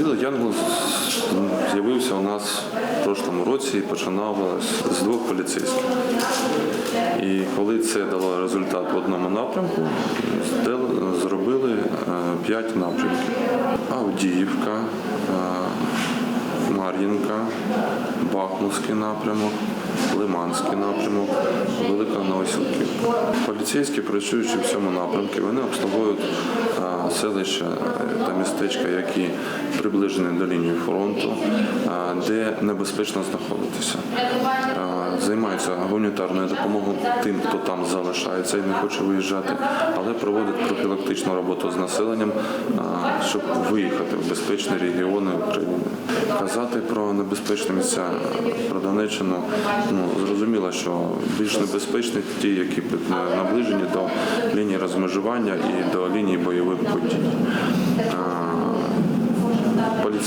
Білий Янгол з'явився у нас в прошлому році і починалося з двох поліцейських. І коли це дало результат в одному напрямку, зробили е, п'ять напрямків. Авдіївка, е, Мар'їнка, Бахмутський напрямок, Лиманський напрямок, Велика Новосілків. Поліцейські, працюючи в цьому напрямку, вони обслуговують е, селища та містечка, які приближені до лінії фронту, е, де небезпечно знаходитися. Е, Займаються гуманітарною допомогою тим, хто там залишається і не хоче виїжджати, але проводять профілактичну роботу з населенням, е, щоб виїхати в безпечні регіони України. Казати про небезпечні місця про Донеччину, ну зрозуміло, що більш небезпечні ті, які наближені до лінії розмежування і до лінії бойових подій.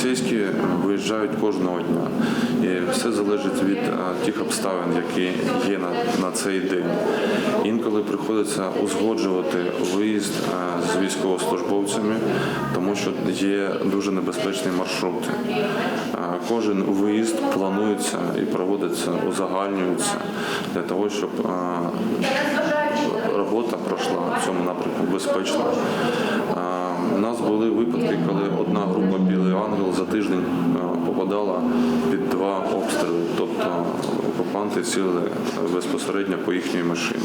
Поліцейські виїжджають кожного дня, і все залежить від е, тих обставин, які є на, на цей день. Інколи приходиться узгоджувати виїзд е, з військовослужбовцями, тому що є дуже небезпечні маршрути. Е, Кожен виїзд планується і проводиться, узагальнюється для того, щоб робота пройшла в цьому напрямку безпечно. У нас були випадки, коли одна група Ангел за тиждень е, попадала під два обстріли, тобто окупанти сіли безпосередньо по їхній машині.